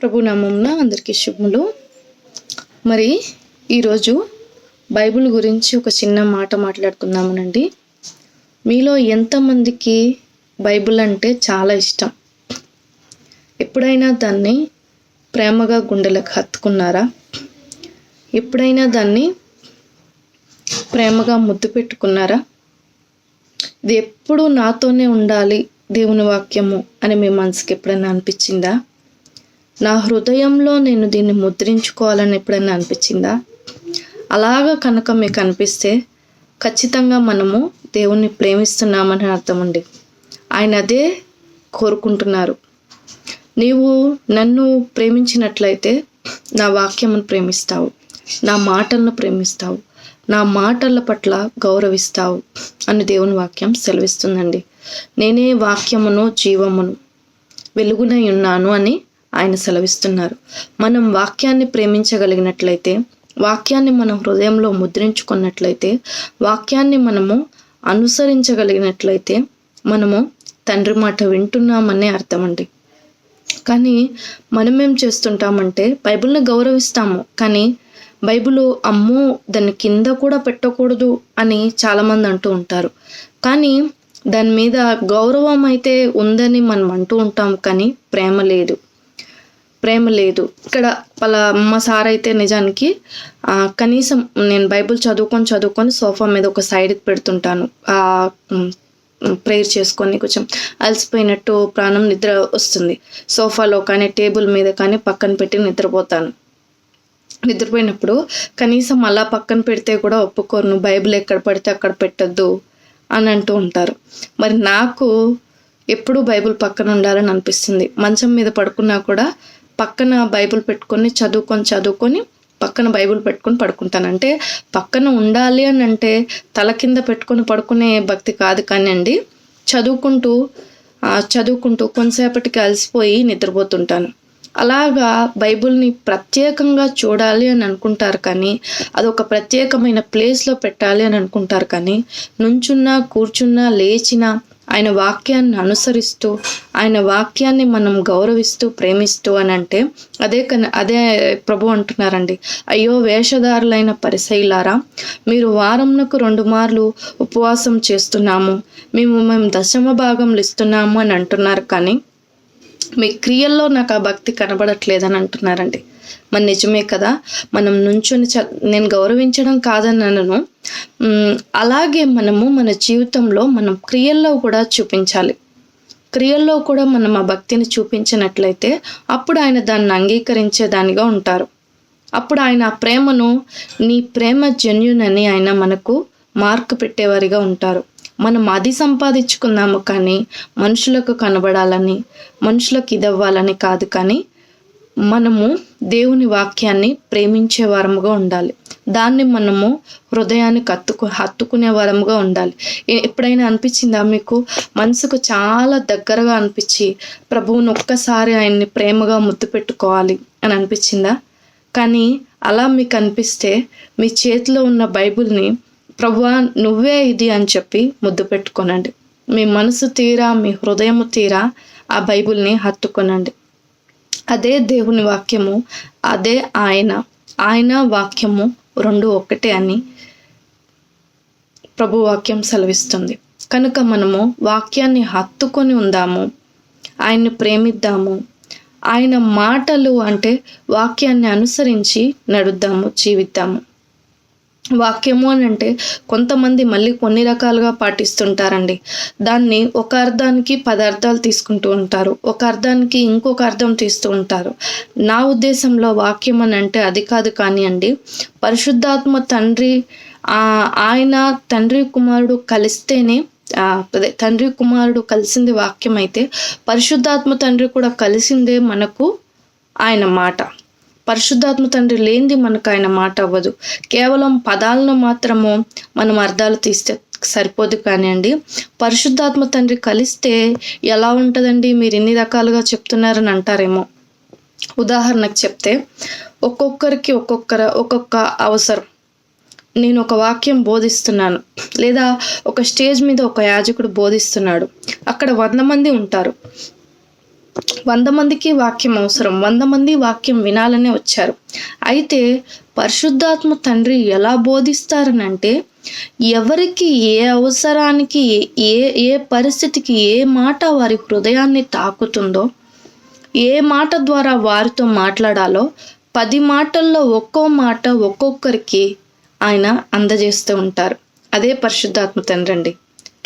ప్రభు నామంన అందరికీ శుభములు. మరి ఈరోజు బైబిల్ గురించి ఒక చిన్న మాట మాట్లాడుకుందామనండి. మీలో ఎంతమందికి బైబిల్ అంటే చాలా ఇష్టం? ఎప్పుడైనా దాన్ని ప్రేమగా గుండెలకు హత్తుకున్నారా? ఎప్పుడైనా దాన్ని ప్రేమగా ముద్దు పెట్టుకున్నారా? ఇది ఎప్పుడూ నాతోనే ఉండాలి దేవుని వాక్యము అని మీ మనసుకి ఎప్పుడైనా అనిపించిందా? నా హృదయంలో నేను దీన్ని ముద్రించుకోవాలని ఎప్పుడైనా అనిపించిందా? అలాగా కనుక మీకు అనిపిస్తే ఖచ్చితంగా మనము దేవుణ్ణి ప్రేమిస్తున్నామని అర్థం అండి. ఆయన అదే కోరుకుంటున్నారు. నీవు నన్ను ప్రేమించినట్లయితే నా వాక్యమును ప్రేమిస్తావు. నా మాటలను ప్రేమిస్తావు. నా మాటల పట్ల గౌరవిస్తావు అని దేవుని వాక్యం సెలవిస్తుందండి. నేనే వాక్యమును జీవమును వెలుగునై ఉన్నాను అని ఆయన సెలవిస్తున్నారు. మనం వాక్యాన్ని ప్రేమించగలిగినట్లయితే వాక్యాన్ని మనం హృదయంలో ముద్రించుకున్నట్లయితే వాక్యాన్ని మనము అనుసరించగలిగినట్లయితే మనము తండ్రి మాట వింటున్నామనే అర్థం అండి కానీ మనం ఏం చేస్తుంటామంటే బైబిల్ని గౌరవిస్తాము. కానీ బైబిల్ అమ్మో దాన్ని కింద కూడా పెట్టకూడదు అని చాలామంది అంటూ ఉంటారు. కానీ దాని మీద గౌరవం అయితే ఉందని మనం అంటూ ఉంటాం కానీ ప్రేమ లేదు. ప్రేమ లేదు. ఇక్కడ వాళ్ళ అమ్మ సార్ అయితే నిజానికి కనీసం నేను బైబిల్ చదువుకొని చదువుకొని సోఫా మీద ఒక సైడ్కి పెడుతుంటాను. ప్రేయర్ చేసుకొని కొంచెం అలసిపోయినట్టు ప్రాణం నిద్ర వస్తుంది. సోఫాలో కానీ టేబుల్ మీద కానీ పక్కన పెట్టి నిద్రపోతాను. నిద్రపోయినప్పుడు కనీసం అలా పక్కన పెడితే కూడా ఒప్పుకోరు. బైబిల్ ఎక్కడ పడితే అక్కడ పెట్టద్దు అని అంటూ ఉంటారు. మరి నాకు ఎప్పుడు బైబిల్ పక్కన ఉండాలని అనిపిస్తుంది. మంచం మీద పడుకున్నా కూడా పక్కన బైబిల్ పెట్టుకొని చదువుకొని చదువుకొని పక్కన బైబిల్ పెట్టుకొని పడుకుంటాను. అంటే పక్కన ఉండాలి అని అంటే తల కింద పెట్టుకొని పడుకునే భక్తి కాదు కానీ అండి చదువుకుంటూ చదువుకుంటూ కొంతసేపటికి అలసిపోయి నిద్రపోతుంటాను. అలాగా బైబుల్ని ప్రత్యేకంగా చూడాలి అని అనుకుంటారు కానీ అదొక ప్రత్యేకమైన ప్లేస్లో పెట్టాలి అని అనుకుంటారు కానీ నుంచున్నా కూర్చున్నా లేచినా ఆయన వాక్యాన్ని అనుసరిస్తూ ఆయన వాక్యాన్ని మనం గౌరవిస్తూ ప్రేమిస్తూ అని అంటే అదే కన అదే ప్రభు అంటున్నారండి. అయ్యో వేషధారులైన పరిశైలారా మీరు వారంకు రెండు మార్లు ఉపవాసం చేస్తున్నాము. మేము మేము దశమ భాగంలు ఇస్తున్నాము అని అంటున్నారు కానీ మీ క్రియల్లో నాకు ఆ భక్తి కనబడట్లేదని అంటున్నారండి. మరి నిజమే కదా? మనం నుంచొని చ నేను గౌరవించడం కాదని అలాగే మనము మన జీవితంలో మనం క్రియల్లో కూడా చూపించాలి. క్రియల్లో కూడా మనం ఆ భక్తిని చూపించినట్లయితే అప్పుడు ఆయన దాన్ని అంగీకరించేదానిగా ఉంటారు. అప్పుడు ఆయన ఆ ప్రేమను నీ ప్రేమ జెన్యున్ అని ఆయన మనకు మార్క్ పెట్టేవారిగా ఉంటారు. మనం అది సంపాదించుకుందాము కానీ మనుషులకు కనబడాలని మనుషులకు ఇదవ్వాలని కాదు కానీ మనము దేవుని వాక్యాన్ని ప్రేమించే వారముగా ఉండాలి. దాన్ని మనము హృదయానికి హత్తుకు హత్తుకునే వారముగా ఉండాలి. ఎప్పుడైనా అనిపించిందా మీకు? మనసుకు చాలా దగ్గరగా అనిపించి ప్రభువుని ఒక్కసారి ఆయన్ని ప్రేమగా ముద్దు పెట్టుకోవాలి అని అనిపించిందా? కానీ అలా మీకు అనిపిస్తే మీ చేతిలో ఉన్న బైబిల్ని ప్రభువా నువ్వే ఇది అని చెప్పి ముద్దు పెట్టుకోనండి. మీ మనసు తీరా మీ హృదయము తీరా ఆ బైబిల్ని హత్తుకొనండి. అదే దేవుని వాక్యము అదే ఆయన ఆయన వాక్యము రెండు ఒకటే అని ప్రభు వాక్యం సెలవిస్తుంది. కనుక మనము వాక్యాన్ని హత్తుకొని ఉందాము ఆయన్ని ప్రేమిద్దాము ఆయన మాటలు అంటే వాక్యాన్ని అనుసరించి నడుద్దాము జీవిద్దాము. వాక్యము అని అంటే కొంతమంది మళ్ళీ కొన్ని రకాలుగా పాటిస్తుంటారండి. దాన్ని ఒక అర్థానికి పదార్థాలు తీసుకుంటూ ఉంటారు. ఒక అర్థానికి ఇంకొక అర్థం తీస్తూ ఉంటారు. నా ఉద్దేశంలో వాక్యం అని అంటే అది కాదు కానివ్వండి పరిశుద్ధాత్మ తండ్రి ఆయన తండ్రి కుమారుడు కలిస్తేనే అదే తండ్రి కుమారుడు కలిసింది వాక్యం అయితే పరిశుద్ధాత్మ తండ్రి కూడా కలిసిందే మనకు ఆయన మాట. పరిశుద్ధాత్మ తండ్రి లేనిది మనకు ఆయన మాట అవ్వదు. కేవలం పదాలను మాత్రము మనం అర్థాలు తీస్తే సరిపోదు కానివ్వండి. పరిశుద్ధాత్మ తండ్రి కలిస్తే ఎలా ఉంటుందండి? మీరు ఇన్ని రకాలుగా చెప్తున్నారని అంటారేమో. ఉదాహరణకు చెప్తే ఒక్కొక్కరికి ఒక్కొక్కర ఒక్కొక్క అవసరం. నేను ఒక వాక్యం బోధిస్తున్నాను. లేదా ఒక స్టేజ్ మీద ఒక యాజకుడు బోధిస్తున్నాడు. అక్కడ వంద మంది ఉంటారు. వంద మందికి వాక్యం అవసరం వంద మంది వాక్యం వినాలనే వచ్చారు. అయితే పరిశుద్ధాత్మ తండ్రి ఎలా బోధిస్తారనంటే ఎవరికి ఏ అవసరానికి ఏ ఏ పరిస్థితికి ఏ మాట వారి హృదయాన్ని తాకుతుందో ఏ మాట ద్వారా వారితో మాట్లాడాలో పది మాటల్లో ఒక్కో మాట ఒక్కొక్కరికి ఆయన అందజేస్తూ ఉంటారు. అదే పరిశుద్ధాత్మ తండ్రి అండి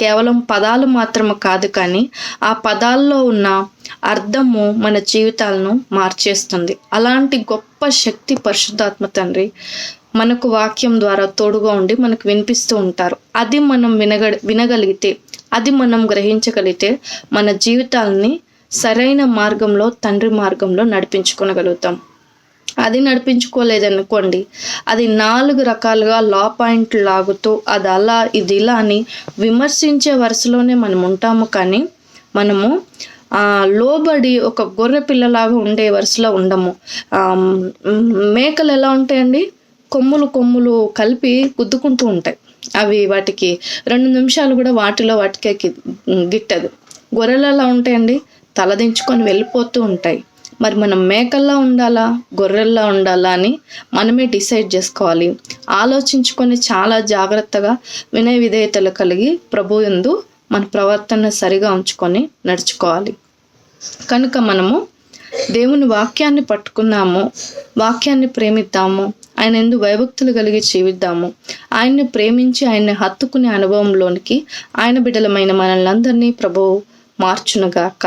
కేవలం పదాలు మాత్రమే కాదు కానీ ఆ పదాల్లో ఉన్న అర్థము మన జీవితాలను మార్చేస్తుంది. అలాంటి గొప్ప శక్తి పరిశుద్ధాత్మ తండ్రి మనకు వాక్యం ద్వారా తోడుగా ఉండి మనకు వినిపిస్తూ ఉంటారు. అది మనం వినగ వినగలిగితే అది మనం గ్రహించగలిగితే మన జీవితాలని సరైన మార్గంలో తండ్రి మార్గంలో నడిపించుకోగలుగుతాం అది నడిపించుకోలేదనుకోండి. అది నాలుగు రకాలుగా లా పాయింట్లు లాగుతూ అది అలా ఇది ఇలా అని విమర్శించే వరుసలోనే మనం ఉంటాము కానీ మనము లోబడి ఒక గొర్రె పిల్లలాగా ఉండే వరుసలో ఉండము. మేకలు ఎలా ఉంటాయండి? కొమ్ములు కొమ్ములు కలిపి గుద్దుకుంటూ ఉంటాయి. అవి వాటికి రెండు నిమిషాలు కూడా వాటిలో వాటికే గిట్టదు. గొర్రెలు ఎలా ఉంటాయండి? తలదించుకొని వెళ్ళిపోతూ ఉంటాయి. మరి మనం మేకల్లా ఉండాలా గొర్రెల్లా ఉండాలా అని మనమే డిసైడ్ చేసుకోవాలి. ఆలోచించుకొని చాలా జాగ్రత్తగా వినయ విధేయతలు కలిగి ప్రభు ఎందు మన ప్రవర్తన సరిగా ఉంచుకొని నడుచుకోవాలి. కనుక మనము దేవుని వాక్యాన్ని పట్టుకున్నాము వాక్యాన్ని ప్రేమిద్దాము ఆయన ఎందు భయభక్తులు కలిగి జీవిద్దాము ఆయన్ని ప్రేమించి ఆయన్ని హత్తుకునే అనుభవంలోనికి ఆయన బిడ్డలమైన మనల్ని అందరినీ ప్రభువు మార్చునుగాక.